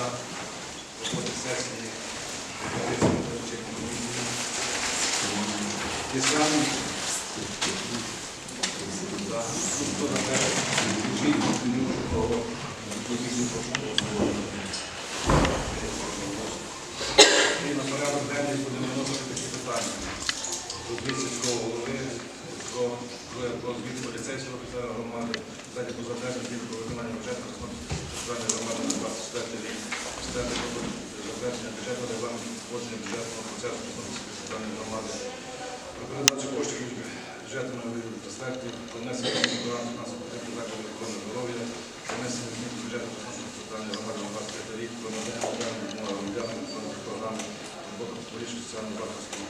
За роботи сесії. І на порядок денний будемо виносити такі питання. Звіт сільського голови, про, звіт поліцейського офіцера громади, далі про затвердження про виконання бюджету центральної громади на 24 рік, четверте про бюджету регламенту входження бюджетного процесу Космонської центральної громади, про передачу коштів трансфертів, про внесення змін до рамки нас потрібно закладів охорони здоров'я, про внесення змін до бюджету Космонської центральної громади на 25 рік, про надання допомоги програми роботи публічної соціального захисту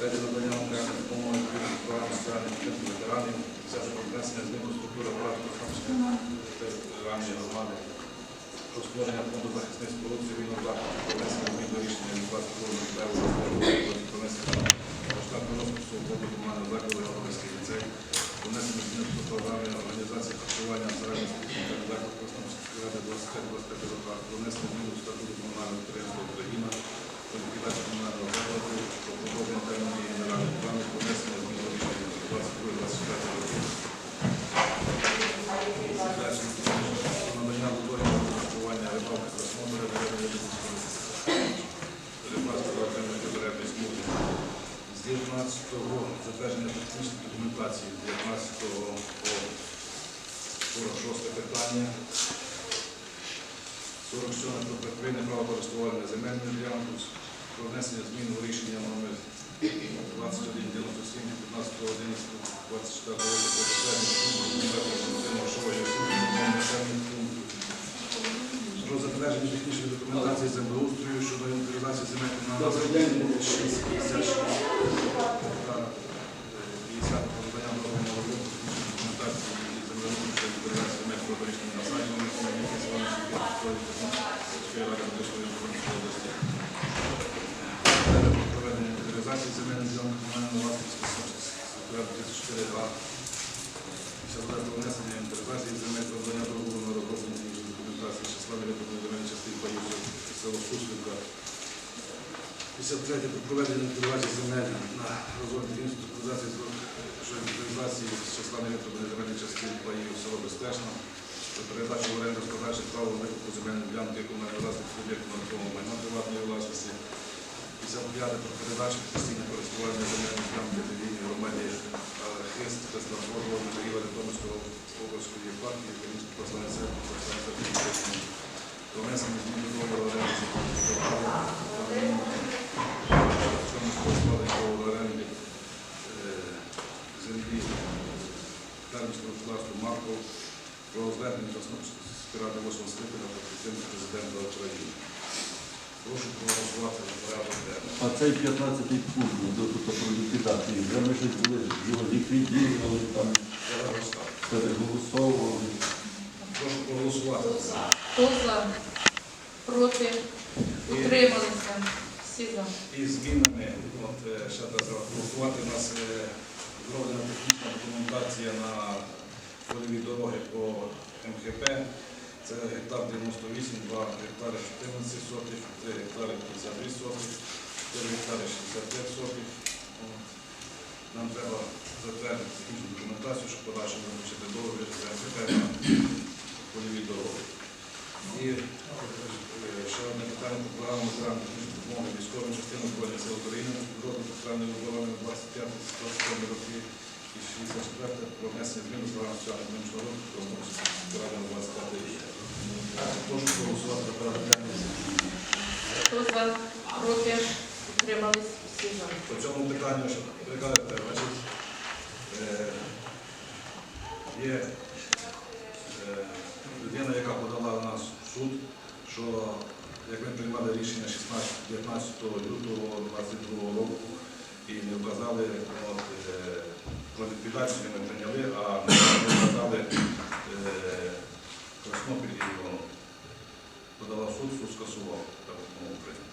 Раді надання окремої допомоги відповідно до програми соціальної підтримки ветеранів, це за внесення змін до структури апарату Космонської територіальної громади, про створення фонду захисних споруд цивільного захисту, про внесення змін до рішення від 22 року про внесення штатного розпису фонду комунального закладу Галицький ліцей, про внесення змін до програми організації харчування середньостатистичних закладів Космонської ради 25 року, змін до статуту комунального підприємства Україна, ліквідацію комунального закладу, 15-го затвердження технічної документації 19-го по 46 питання. 47 про припинення права користування земельної ділянки, про внесення змін у рішення номер 2197 15.11.24 року про затвердження технічної документації землеустрою щодо інвентаризації земельних на 656. Земельних ділянок комунальної власності 34 га. Після про внесення інвентаризації земель про надання договору на розроблення документації числа невиконаної земельної частини паїв село Суслівка. 53 про проведення інвентаризації земель на розроблення технічної документації щодо з числа невиконаної земельної частини паїв село Безпечно. Про передачу в оренду з подальших прав на викупу земельної ділянки комунальної власності суб'єкту нерухомого майна приватної власності. 55 про передачу постійне користування земельної ділянки релігійній громаді е, Хист, Христофор, партії Української православної церкви православної церкви про внесення змін до договору оренди в цьому складі договору оренди е, землі фермерського господарства Марков про звернення до спірати 8 скликання про підтримку президента України. Прошу проголосувати за порядок денний. А цей 15 пункт до тут про ліквідацію. Вже ми щось були його ліквідували, там переголосовували. Прошу проголосувати. Хто за? Проти? Утрималися? Всі за. І змінами, от е, ще треба голосувати, у нас е, зроблена технічна документація на польові дороги по МХП. Це гектар 98, 2 гектари 14 сотих, 3 гектари 52 сотих, 4 гектари 65 сотих. Нам треба затвердити технічну документацію, щоб подальше визначити договір з МХП польові дороги. І е, ще одне питання по програму ветеранів допомоги військовим частинам Збройних сил України, розвитку соціальної оборони на 25-27 роки і 64 про внесення змін до програми соціально-економічного розвитку програми на 25 рік. Прошу проголосувати за порядок денний. Хто за? Проти? Утримались? Всі за. По цьому питанню, що прикажете, значить, е, є е, людина, яка подала в нас в суд, що як ми приймали рішення 16 19 лютого 22 року і не вказали е, про ліквідацію ми прийняли, а не вказали е, Краснопіль і Іванов. Подала в суд, суд скасував так мову прийняти.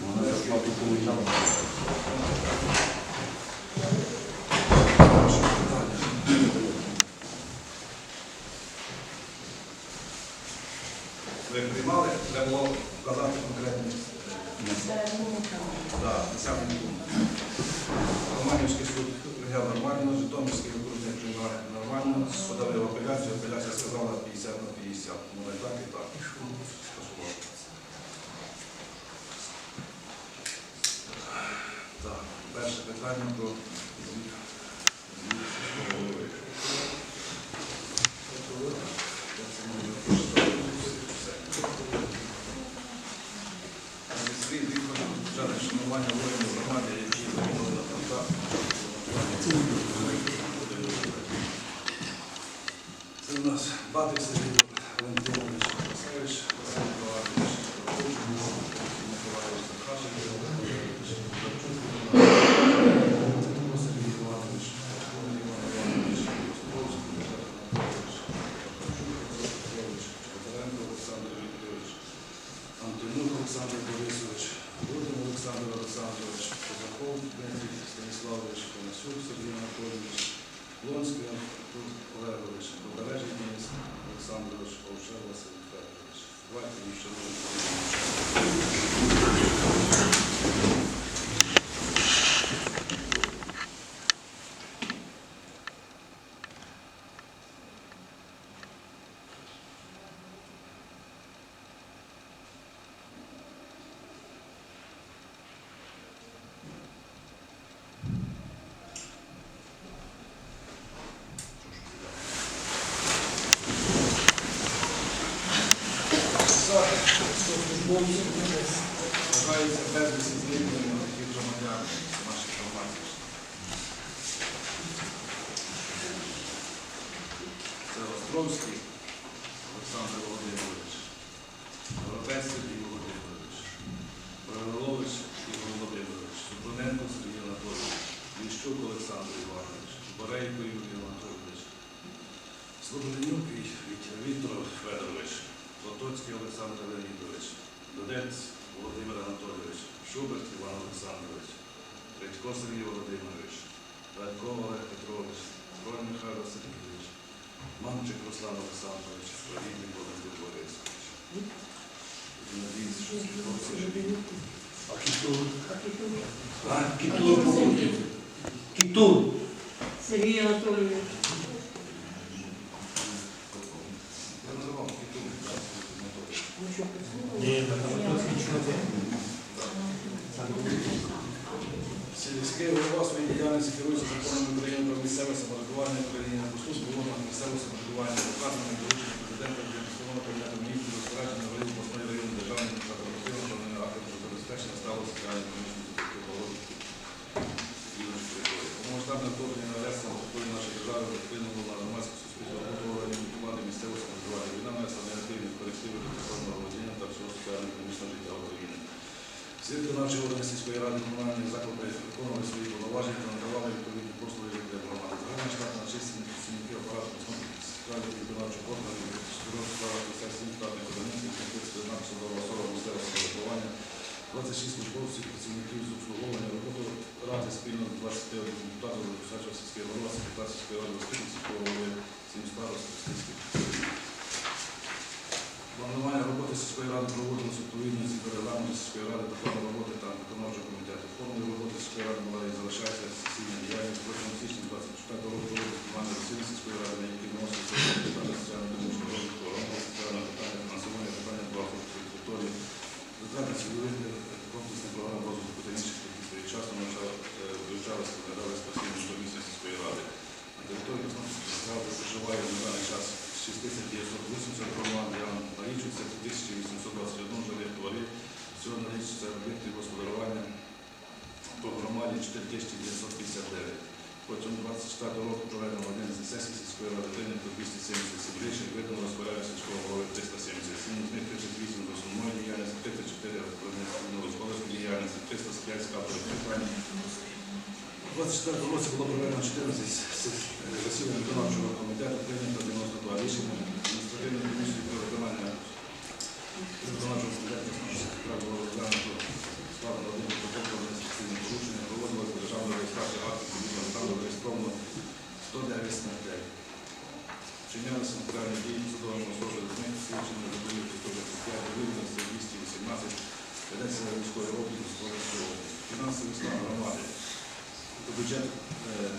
Вона зарплату получала. Ви приймали, треба було вказати конкретні пункт. Романівський суд прийняв нормально, Житомирський окружний прийняв нормально, подали в апеляцію, апеляція сказала 50 на 50. Ну так і Так, перше питання про звіт. звіт сільського голови. Це ми прочитали. Все. Свій відповідь бюджетне шанування воїнів громади, які загинули на фронтах. Це у нас Батик Сергій Валентинович Васильович, Василь Миколаївич, Рахович, Олексій Миколаївич Захашин, Зарчук, Сергій Іванович, Іван Іванович, Островський, Михайло Анатолійович, Петрович, Тодоренко Олександр Вікторович, Антонюк Олександр Борисович, Рудин Олександр Олександрович, Козаков Дмитрій Станіславович, Конасюк Сергій Анатолійович, Лонський Антон Олегович, Побережний Денис Олександрович, Овшер Василь Федорович. Давайте їм ще Вважається безвісті зникнення таких громадян наших громадів. Це Островський Олександр Володимирович, Горобець Сергій Володимирович, Бравилович Ігор Володимирович, Супроненко Сергій Анатолійович, Ліщук Олександр Іванович, Борейко Юрій Анатолійович, Слободенюк Віктор Федорович, Лотоцький Олександр Леонідович, Донець Володимир Анатолійович, Шуберт Іван Олександрович, Редько Сергій Володимирович, Радько Олег Петрович, Бронь Михайло Сергійович, Мамчик Руслан Олександрович, Провідник Володимир Борисович. Надіюсь, що слідовці А Кітур? А, Кітур. Кітур. Сергій Анатолійович. Сільський голова діяльності керується законом України про місцеве самоврядування України на послуг в органах місцевого самоврядування, указаними доручення президента для постанови Кабінету міністрів розпорядження на районі обласної районної державної та управління актами забезпечення сталого соціально-економічного розвитку Повномасштабне вторгнення на агресію на території нашої держави вплинуло на громадське суспільство роботу органів влади місцевого самоврядування. Війна нанесла негативні корективи до державного володіння та всього соціально-економічного життя України. Всі виконавчі органи сільської ради комунальних закладів виконували свої повноваження та надавали відповідні послуги для громади. Загальна штатна чисельність працівників апарату центральних виконавчих органів створив справа 57 штатних одиниць, 31 посадова особа місцевого самоврядування, 26 службовців, працівників з обслуговування роботи ради спільно з 21 депутатів Сача сільської голова, секретар сільської ради сільського голови, 7 старост сільських. Планування роботи сільської ради проводилося відповідно зі регламенту сільської ради та плану роботи та виконавчого комітету. Формою роботи сільської ради була і залишається сесійна діяльність протягом січня 24 року проводити засідання сільської ради, які виноситься питання соціально-економічного розвитку, рамкового соціального питання, фінансування, питання благоустрою території, затвердження цільових е, комплексних програм розвитку та інших, які своєчасно навчали- е, вивчалися та розглядалися постійно комісії сільської ради. На території Краснодарської ради проживає на даний час 6980 громад, я налічується 1821 жилих дворів. Всього налічується об'єктів господарювання по громаді 4959. Протягом 24 року проведено один з сесій сільської ради прийнято 277 рішень, видано розпорядження сільського голови 377, з них 38 з основної діяльності, 34 господарської діяльності, 305 з питань. У 24 році було проведено 14 с- засідань виконавчого комітету, прийнято 92 рішення. Адміністративної комісії про виконання виконавчого комітету складено один протокол про адміністративне порушення, проводилася державна реєстрація актів зареєстровано 109 смертей. Вчинялися матеріальні дії судовому особи з них свідчення 125 гривень, це 218, ведеться військовий обліку, військовий облік. Фінансовий стан громади. Бюджет е,